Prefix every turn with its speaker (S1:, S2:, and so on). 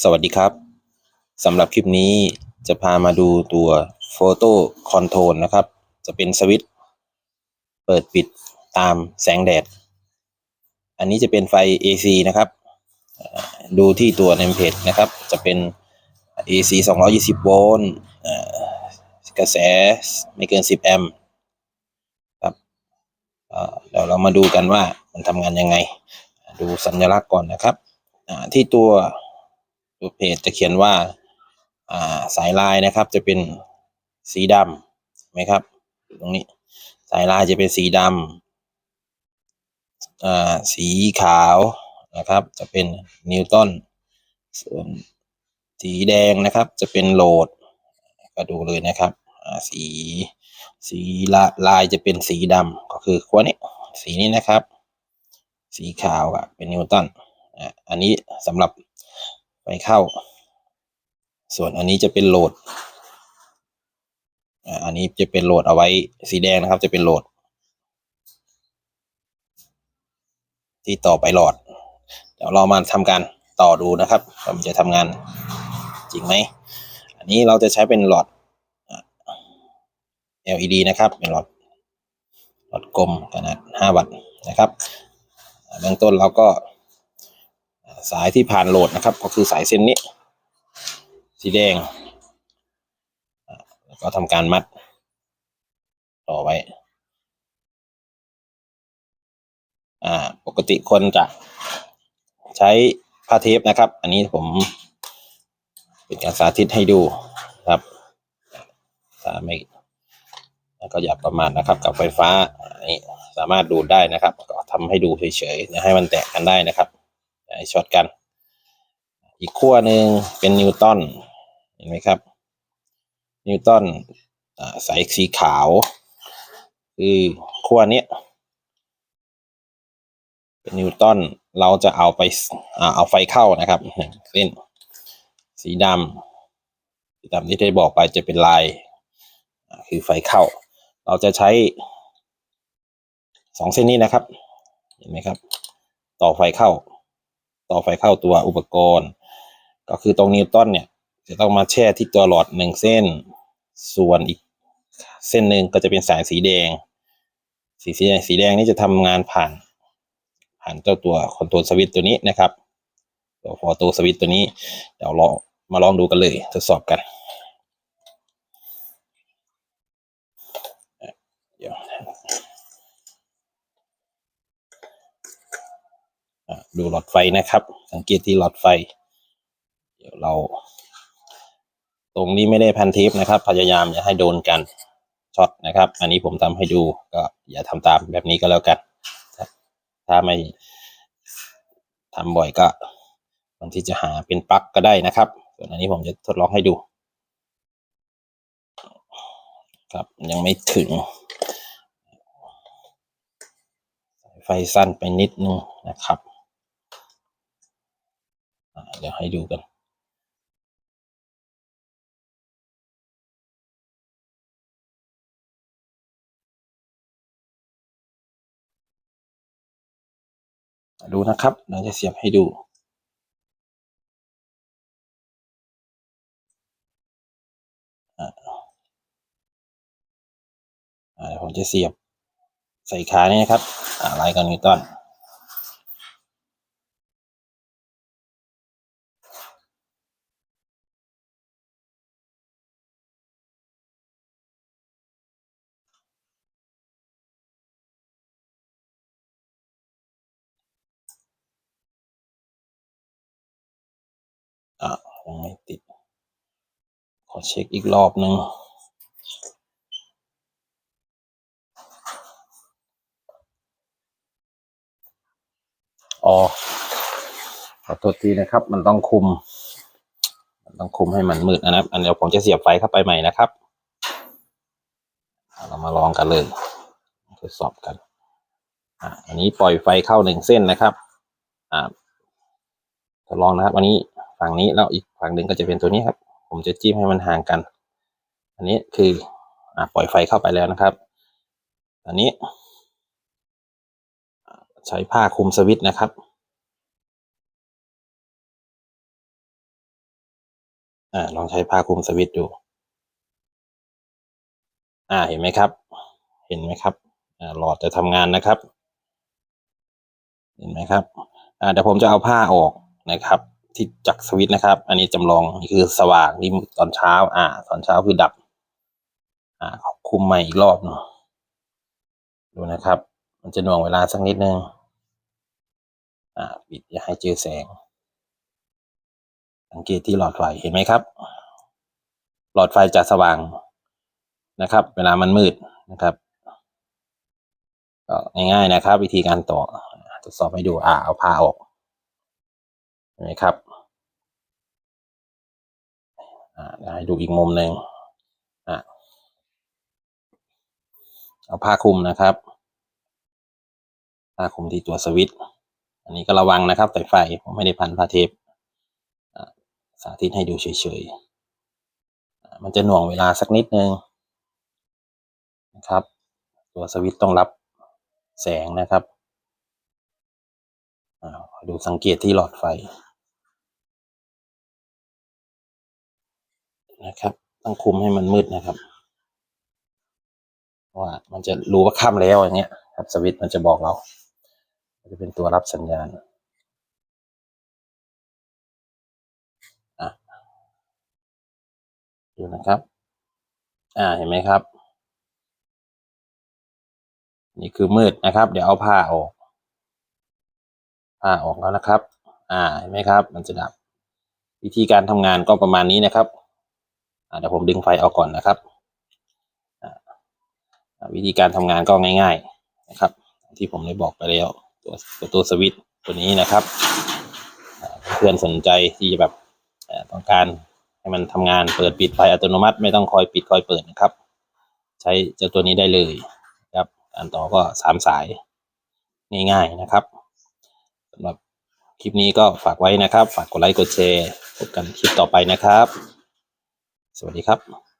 S1: สวัสดีครับสำหรับคลิปนี้จะพามาดูตัว Photo Control นะครับ จะเป็นสวิตช์เปิดปิดตามแสงแดด อันนี้จะเป็นไฟ AC นะครับ ดูที่ตัว name plate นะครับ จะเป็น AC 220 โวลต์กระแสไม่เกิน 10 แอมป์ครับอ่าเดี๋ยวเรามาดูกันว่ามันทำงานยังไง ดูสัญลักษณ์ก่อนนะครับที่ตัว ตัวเพจจะเขียนว่าอ่าสายลายนะครับ จะเป็นสีดำไหมครับ ตรงนี้สายลายจะเป็นสีดำอ่าสีขาวนะครับ จะเป็นนิวตันส่วนสีแดงนะครับ จะเป็นโหลด ก็ดูเลยนะครับสีสีละลายจะเป็นสีดำก็คือขั้วนี้สีนี้นะครับ สีขาวอะเป็นนิวตันอันนี้สำหรับ ไฟเข้า ส่วนอันนี้จะเป็นโหลด อันนี้จะเป็นโหลดเอาไว้สีแดงนะครับ จะเป็นโหลด ที่ต่อไปหลอด เดี๋ยวเรามาทำการต่อดูนะครับว่ามันจะทำงานจริงไหม อันนี้เราจะใช้เป็นหลอด LED นะครับ เป็นหลอดหลอดกลมขนาด 5 วัตต์นะครับ เบื้องต้นเราก็ สายที่ผ่านโหลดนะครับ ก็คือสายเส้นนี้ สีแดง แล้วก็ทำการมัด ต่อไว้ อ่า ปกติคนจะใช้ผ้าเทปนะครับ อันนี้ผมเป็นการสาธิตให้ดูครับถ้าไม่แล้วก็อย่าประมาทนะครับ กับไฟฟ้าอันนี้สามารถดูดได้นะครับ ก็ทำให้ดูเฉยๆอย่าให้มันแตกกันได้นะครับ อย่าให้ช็อตกัน อีกขั้วหนึ่งเป็นนิวตันเห็นไหมครับ นิวตันสายสีขาว คือขั้วนี้เป็นนิวตันเราจะเอาไปอเอาไฟเข้านะครับเส้นสีดำสีดำที่ได้บอกไปจะเป็นลาย คือไฟเข้า เราจะใช้สองเส้นนี้นะครับ เห็นไหมครับ ต่อไฟเข้า ต่อไฟเข้าตัวอุปกรณ์ ก็คือตรงนิวตันเนี่ยจะต้องมาแช่ที่ตัวหลอดหนึ่งเส้น ส่วนอีกเส้นหนึ่งก็จะเป็นสายสีแดง สีสีแดงสีแดงนี่จะทำงานผ่าน ผ่านเจ้าตัวคอนโทรลสวิตตัวนี้นะครับตัวฟอโต้สวิตตัวนี้เดี๋ยวลองมาลองดูกันเลยทดสอบกัน เดี๋ยวอะ ดูหลอดไฟนะครับ สังเกตที่หลอดไฟ เดี๋ยวเรา ตรงนี้ไม่ได้พันเทปนะครับ พยายามอย่าให้โดนกันช็อตนะครับ อันนี้ผมทำให้ดูก็อย่าทำตามแบบนี้ก็แล้วกัน ถ้าไม่ทำบ่อยก็บางทีจะหาเป็นปลั๊กก็ได้นะครับ ส่วนอันนี้ผมจะทดลองให้ดู ครับยังไม่ถึงไฟสั้นไปนิดนึงนะครับ เดี๋ยวให้ดูกันดูนะครับเราจะเสียบให้ดูอ่าอ่าเดี๋ยวผมจะเสียบใส่ขานี่นะครับอ่าไลน์กันนิวตันอ่า ยังไม่ติด ขอเช็คอีกรอบหนึ่งอ๋อขอโทษทีนะครับ มันต้องคุม มันต้องคุมให้มันมืดนะครับ อันเดี๋ยวผมจะเสียบไฟเข้าไปใหม่นะครับ เรามาลองกันเลยทดสอบกันอันนี้ปล่อยไฟเข้าหนึ่งเส้นนะครับ อ่าทดลองนะครับอันนี้ ฝั่งนี้แล้วอีกฝั่งหนึ่งก็จะเป็นตัวนี้ครับ ผมจะจิ้มให้มันห่างกัน อันนี้คืออปล่อยไฟเข้าไปแล้วนะครับ อันนี้ ใช้ผ้าคลุมสวิตช์นะครับ อ่าลองใช้ผ้าคลุมสวิตช์ดูอ่าเห็นไหมครับ เห็นไหมครับอ่าหลอดจะทำงานนะครับ เห็นไหมครับอ่าเดี๋ยวผมจะเอาผ้าออกนะครับ ที่จากสวิตนะครับ อันนี้จำลองนี่คือสว่างนี่ตอนเช้า อ่า ตอนเช้าคือดับ อ่าคุมใหม่อีกรอบเนาะดูนะครับ มันจะหน่วงเวลาสักนิดนึงอ่า ปิดอย่าให้เจอแสง สังเกตที่หลอดไฟเห็นไหมครับ หลอดไฟจะสว่างนะครับ เวลามันมืดนะครับก็ง่ายๆนะครับ วิธีการต่อทดสอบให้ดูอ่าเอาผ้าออก นไหมครับให้ดูอีกมุมหนึ่งอเอาผ้าคลุมนะครับผ้าคลุมที่ตัวสวิตช์อันนี้ก็ระวังนะครับสายไฟผมไม่ได้พันผ้าเทปสาธิตให้ดูเฉยๆมันจะหน่วงเวลาสักนิดนึงนะครับ ตัวสวิตช์ต้องรับแสงนะครับดูสังเกตที่หลอดไฟ นะครับ ต้องคุมให้มันมืดนะครับว่ามันจะรู้ว่าค่ำแล้วอย่างเงี้ย ครับสวิตมันจะบอกเราจะเป็นตัวรับสัญญาณอะดูนะครับ อ่าเห็นไหมครับ นี่คือมืดนะครับ เดี๋ยวเอาผ้าออก ผ้าออกแล้วนะครับ อ่าเห็นไหมครับ มันจะดับ วิธีการทำงานก็ประมาณนี้นะครับ เดี๋ยวผมดึงไฟออกก่อนนะครับ วิธีการทำงานก็ง่าย ๆนะครับ ที่ผมได้บอกไปแล้วตัวตัวตัวสวิตตัวนี้นะครับเพื่อนสนใจที่จะแบบต้องการให้มันทำงานเปิดปิดไฟอัตโนมัติ ไม่ต้องคอยปิดคอยเปิดนะครับ ใช้เจ้าตัวนี้ได้เลยครับ อันต่อก็สามสายง่าย ๆนะครับสำหรับคลิปนี้ก็ฝากไว้นะครับ ฝากกดไลค์กดแชร์พบกันคลิปต่อไปนะครับ สวัสดีครับ